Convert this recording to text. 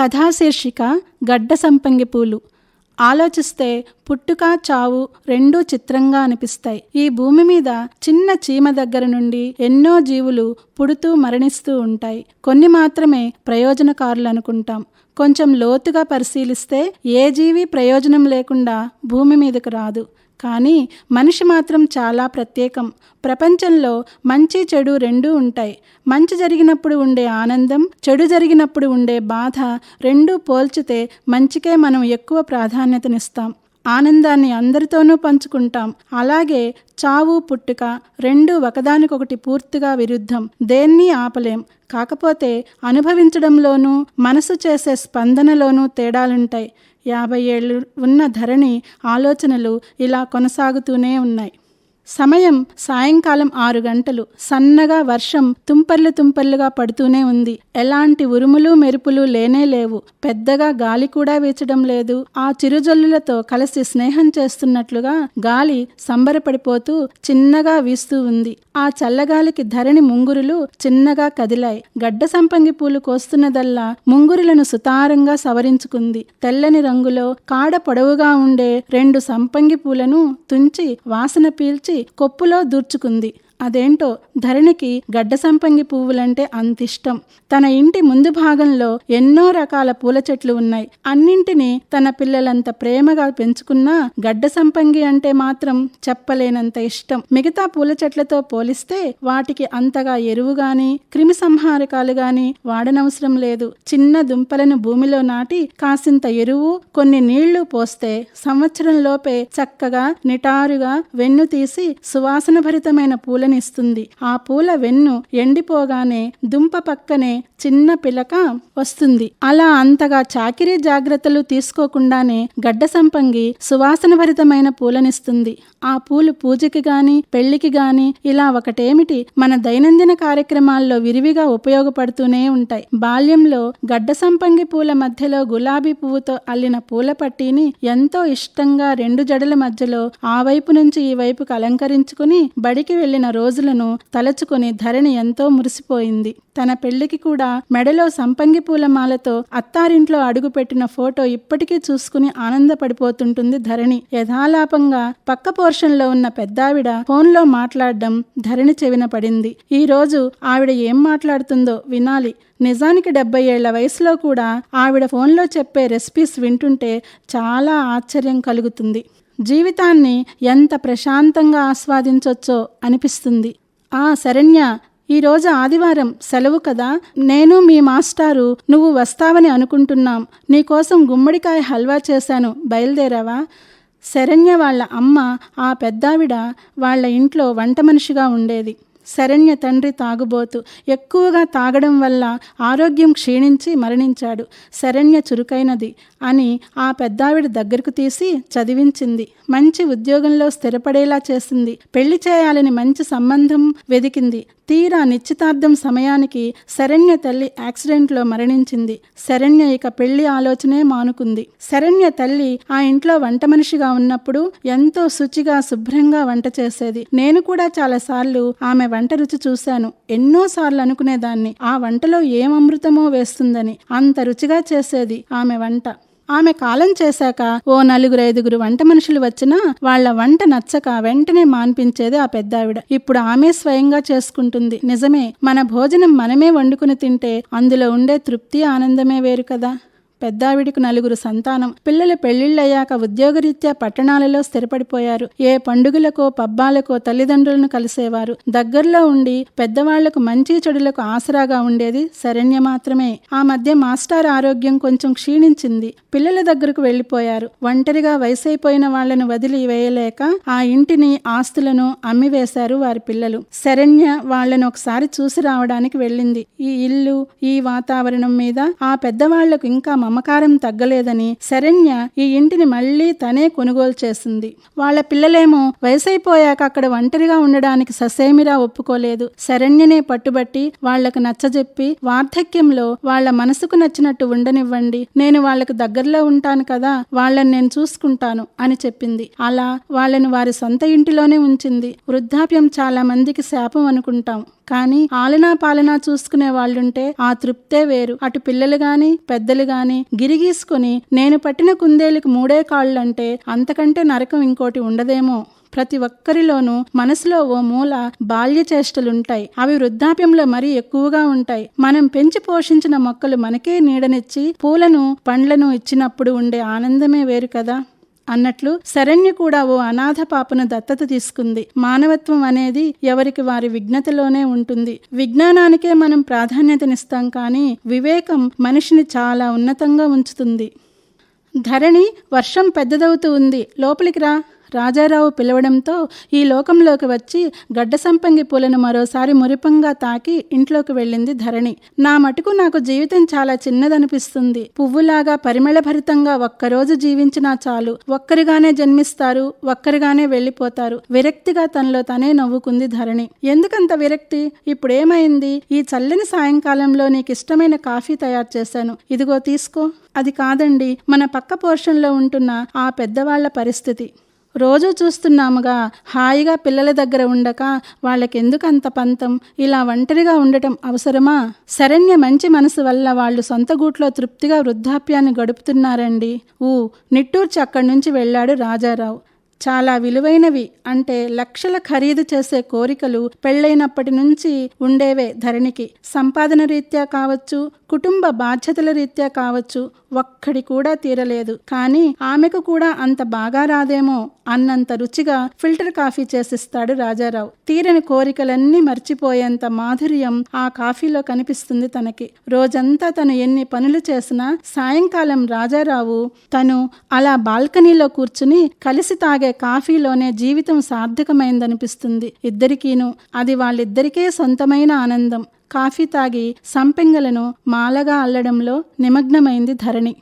కథాశీర్షిక గడ్డ సంపంగి పూలు. ఆలోచిస్తే పుట్టుక చావు రెండూ చిత్రంగా అనిపిస్తాయి. ఈ భూమి మీద చిన్న చీమ దగ్గర నుండి ఎన్నో జీవులు పుడుతూ మరణిస్తూ ఉంటాయి. కొన్ని మాత్రమే ప్రయోజనకారులు అనుకుంటాం. కొంచెం లోతుగా పరిశీలిస్తే ఏ జీవి ప్రయోజనం లేకుండా భూమి మీదకు రాదు. కానీ మనిషి మాత్రం చాలా ప్రత్యేకం. ప్రపంచంలో మంచి చెడు రెండూ ఉంటాయి. మంచి జరిగినప్పుడు ఉండే ఆనందం చెడు జరిగినప్పుడు ఉండే బాధ రెండూ పోల్చితే మంచికే మనం ఎక్కువ ప్రాధాన్యతనిస్తాం. ఆనందాన్ని అందరితోనూ పంచుకుంటాం. అలాగే చావు పుట్టుక రెండు ఒకదానికొకటి పూర్తిగా విరుద్ధం. దేన్ని ఆపలేం. కాకపోతే అనుభవించడంలోనూ మనసు చేసే స్పందనలోనూ తేడాలుంటాయి. యాభై ఏళ్ళు ఉన్న ధరణి ఆలోచనలు ఇలా కొనసాగుతూనే ఉన్నాయి. సమయం సాయంకాలం ఆరు గంటలు. సన్నగా వర్షం తుంపర్లు తుంపర్లుగా పడుతూనే ఉంది. ఎలాంటి ఉరుములు మెరుపులు లేనే లేవు. పెద్దగా గాలి కూడా వీచడం లేదు. ఆ చిరుజల్లులతో కలిసి స్నేహం చేస్తున్నట్లుగా గాలి సంబరపడిపోతూ చిన్నగా వీస్తూ ఉంది. ఆ చల్లగాలికి ధరణి ముంగురులు చిన్నగా కదిలాయి. గడ్డ సంపంగి పూలు కోస్తున్నదల్లా ముంగురులను సుతారంగా సవరించుకుంది. తెల్లని రంగులో కాడ పొడవుగా ఉండే రెండు సంపంగి పూలను తుంచి వాసన పీల్చి కొప్పులో దూర్చుకుంది. అదేంటో ధరణికి గడ్డ సంపంగి పువ్వులంటే అంతిష్టం. తన ఇంటి ముందు భాగంలో ఎన్నో రకాల పూల చెట్లు ఉన్నాయి. అన్నింటినీ తన పిల్లలంత ప్రేమగా పెంచుకున్నా గడ్డ సంపంగి అంటే మాత్రం చెప్పలేనంత ఇష్టం. మిగతా పూల చెట్లతో పోలిస్తే వాటికి అంతగా ఎరువు గాని క్రిమి సంహారకాలు గాని వాడనవసరం లేదు. చిన్న దుంపలను భూమిలో నాటి కాసింత ఎరువు కొన్ని నీళ్ళు పోస్తే సంవత్సరంలోపే చక్కగా నిటారుగా వెన్ను తీసి సువాసన భరితమైన పూలనిస్తుంది ఆ పూల వెన్ను ఎండిపోగానే దుంప పక్కనే చిన్న పిలక వస్తుంది. అలా అంతగా చాకిరీ జాగ్రత్తలు తీసుకోకుండానే గడ్డ సంపంగి సువాసన భరితమైన పూలనిస్తుంది. ఆ పూలు పూజకి గాని పెళ్ళికి గాని ఇలా ఒకటేమిటి మన దైనందిన కార్యక్రమాల్లో విరివిగా ఉపయోగపడుతూనే ఉంటాయి. బాల్యంలో గడ్డ సంపంగి పూల మధ్యలో గులాబీ పువ్వుతో అల్లిన పూల పట్టీని ఎంతో ఇష్టంగా రెండు జడల మధ్యలో ఆ వైపు నుంచి ఈ వైపుకు అలంకరించుకుని బడికి వెళ్ళిన రోజులను తలచుకుని ధరణి ఎంతో మురిసిపోయింది. తన పెళ్ళికి కూడా మెడలో సంపంగి పూల మాలతో అత్తారింట్లో అడుగుపెట్టిన ఫోటో ఇప్పటికీ చూసుకుని ఆనందపడిపోతుంటుంది ధరణి. యథాలాపంగా పక్క పోర్షన్లో ఉన్న పెద్దావిడ ఫోన్లో మాట్లాడడం ధరణి చెవిన పడింది. ఈ రోజు ఆవిడ ఏం మాట్లాడుతుందో వినాలి. నిజానికి డెబ్బై ఏళ్ళ వయసులో కూడా ఆవిడ ఫోన్లో చెప్పే రెసిపీస్ వింటుంటే చాలా ఆశ్చర్యం కలుగుతుంది. జీవితాన్ని ఎంత ప్రశాంతంగా ఆస్వాదించొచ్చో అనిపిస్తుంది. ఆ శరణ్య ఈరోజు ఆదివారం సెలవు కదా? నేను మీ మాస్టారు నువ్వు వస్తావని అనుకుంటున్నాం. నీకోసం గుమ్మడికాయ హల్వా చేశాను. బయలుదేరావా? శరణ్య వాళ్ళ అమ్మ ఆ పెద్దావిడ వాళ్ళ ఇంట్లో వంట మనిషిగా ఉండేది. శరణ్య తండ్రి తాగుబోతు. ఎక్కువగా తాగడం వల్ల ఆరోగ్యం క్షీణించి మరణించాడు. శరణ్య చురుకైనది అని ఆ పెద్దావిడ దగ్గరకు తీసి చదివించింది. మంచి ఉద్యోగంలో స్థిరపడేలా చేసింది. పెళ్ళి చేయాలని మంచి సంబంధం వెదికింది. తీరా నిశ్చితార్థం సమయానికి శరణ్య తల్లి యాక్సిడెంట్లో మరణించింది. శరణ్య ఇక పెళ్ళి ఆలోచనే మానుకుంది. శరణ్య తల్లి ఆ ఇంట్లో వంట మనిషిగా ఉన్నప్పుడు ఎంతో శుచిగా శుభ్రంగా వంట చేసేది. నేను కూడా చాలాసార్లు ఆమె వంట రుచి చూశాను. ఎన్నోసార్లు అనుకునేదాన్ని. ఆ వంటలో ఏం అమృతమో వేస్తుందని అంత రుచిగా చేసేది ఆమె వంట. ఆమె కాలం చేశాక ఓ నలుగురు ఐదుగురు వంట మనుషులు వచ్చినా వాళ్ళ వంట నచ్చక వెంటనే మాన్పించేది ఆ పెద్దావిడ. ఇప్పుడు ఆమె స్వయంగా చేసుకుంటుంది. నిజమే మన భోజనం మనమే వండుకుని తింటే అందులో ఉండే తృప్తి ఆనందమే వేరు కదా. పెద్దావిడికి నలుగురు సంతానం. పిల్లలు పెళ్ళిళ్ళయ్యాక ఉద్యోగరీత్యా పట్టణాలలో స్థిరపడిపోయారు. ఏ పండుగలకో పబ్బాలకో తల్లిదండ్రులను కలిసేవారు. దగ్గరలో ఉండి పెద్దవాళ్ళకు మంచి చెడులకు ఆసరాగా ఉండేది శరణ్య మాత్రమే. ఆ మధ్య మాస్టర్ ఆరోగ్యం కొంచెం క్షీణించింది. పిల్లల దగ్గరకు వెళ్ళిపోయారు ఒంటరిగా వయసైపోయిన వాళ్ళను వదిలి వేయలేక ఆ ఇంటిని ఆస్తులను అమ్మివేశారు వారి పిల్లలు. శరణ్య వాళ్ళను ఒకసారి చూసి రావడానికి వెళ్ళింది. ఈ ఇల్లు ఈ వాతావరణం మీద ఆ పెద్దవాళ్ళకు ఇంకా మమకారం తగ్గలేదని శరణ్య ఈ ఇంటిని మళ్ళీ తనే కొనుగోలు చేసింది. వాళ్ళ పిల్లలేమో వయసైపోయాక అక్కడ ఒంటరిగా ఉండడానికి ససేమిరా ఒప్పుకోలేదు. శరణ్యనే పట్టుబట్టి వాళ్ళకు నచ్చజెప్పి వార్ధక్యంలో వాళ్ళ మనసుకు నచ్చినట్టు ఉండనివ్వండి. నేను వాళ్ళకు దగ్గరలో ఉంటాను కదా వాళ్ళని నేను చూసుకుంటాను అని చెప్పింది. అలా వాళ్ళను వారి సొంత ఇంటిలోనే ఉంచింది. వృద్ధాప్యం చాలా మందికి శాపం అనుకుంటాం. కానీ ఆలనా పాలనా చూసుకునే వాళ్ళుంటే ఆ తృప్తే వేరు. అటు పిల్లలు గాని పెద్దలు గాని గిరిగీసుకుని నేను పట్టిన కుందేలుకు మూడే కాళ్ళంటే అంతకంటే నరకం ఇంకోటి ఉండదేమో. ప్రతి ఒక్కరిలోనూ మనసులో ఓ మూల బాల్య చేష్టలుంటాయి. అవి వృద్ధాప్యంలో మరీ ఎక్కువగా ఉంటాయి. మనం పెంచి పోషించిన మొక్కలు మనకే నీడనిచ్చి పూలను పండ్లను ఇచ్చినప్పుడు ఉండే ఆనందమే వేరు కదా. అన్నట్లు శరణ్య కూడా ఓ అనాథ పాపను దత్తత తీసుకుంది. మానవత్వం అనేది ఎవరికి వారి విఘ్నతలోనే ఉంటుంది. విజ్ఞానానికే మనం ప్రాధాన్యతనిస్తాం కానీ వివేకం మనిషిని చాలా ఉన్నతంగా ఉంచుతుంది. ధరణి వర్షం పెద్దదవుతూ ఉంది. లోపలికి రా. రాజారావు పిలవడంతో ఈ లోకంలోకి వచ్చి గడ్డ సంపంగి పూలను మరోసారి మురిపంగా తాకి ఇంట్లోకి వెళ్ళింది ధరణి. నా మటుకు నాకు జీవితం చాలా చిన్నదనిపిస్తుంది. పువ్వులాగా పరిమళభరితంగా ఒక్కరోజు జీవించినా చాలు. ఒక్కరిగానే జన్మిస్తారు ఒక్కరిగానే వెళ్ళిపోతారు. విరక్తిగా తనలో తనే నవ్వుకుంది ధరణి. ఎందుకంత విరక్తి? ఇప్పుడేమైంది? ఈ చల్లని సాయంకాలంలో నీకు ఇష్టమైన కాఫీ తయారు చేశాను. ఇదిగో తీసుకో. అది కాదండి మన పక్క పోర్షన్లో ఉంటున్న ఆ పెద్దవాళ్ళ పరిస్థితి. రోజు చూస్తున్నాముగా హాయిగా పిల్లల దగ్గర ఉండక వాళ్ళకెందుకు అంత పంతం? ఇలా ఒంటరిగా ఉండటం అవసరమా? శరణ్య మంచి మనసు వల్ల వాళ్ళు సొంత గూట్లో తృప్తిగా వృద్ధాప్యాన్ని గడుపుతున్నారండి. ఊ నిట్టూర్చి అక్కడి నుంచి వెళ్ళాడు రాజారావు. చాలా విలువైనవి అంటే లక్షల ఖరీదు చేసే కోరికలు పెళ్ళైనప్పటి నుంచి ఉండేవే ధరణికి. సంపాదన రీత్యా కావచ్చు కుటుంబ బాధ్యతల రీత్యా కావచ్చు ఒక్కడి కూడా తీరలేదు. కానీ ఆమెకు కూడా అంత బాగా రాదేమో అన్నంత రుచిగా ఫిల్టర్ కాఫీ చేసిస్తాడు రాజారావు. తీరని కోరికలన్నీ మర్చిపోయేంత మాధుర్యం ఆ కాఫీలో కనిపిస్తుంది తనకి. రోజంతా తను ఎన్ని పనులు చేసినా సాయంకాలం రాజారావు తను అలా బాల్కనీలో కూర్చుని కలిసి తాగే తాగే కాఫీలోనే జీవితం సార్థకమైందనిపిస్తుంది. ఇద్దరికీను అది వాళ్ళిద్దరికే సొంతమైన ఆనందం. కాఫీ తాగి సంపెంగలను మాలగా అల్లడంలో నిమగ్నమైంది ధరణి.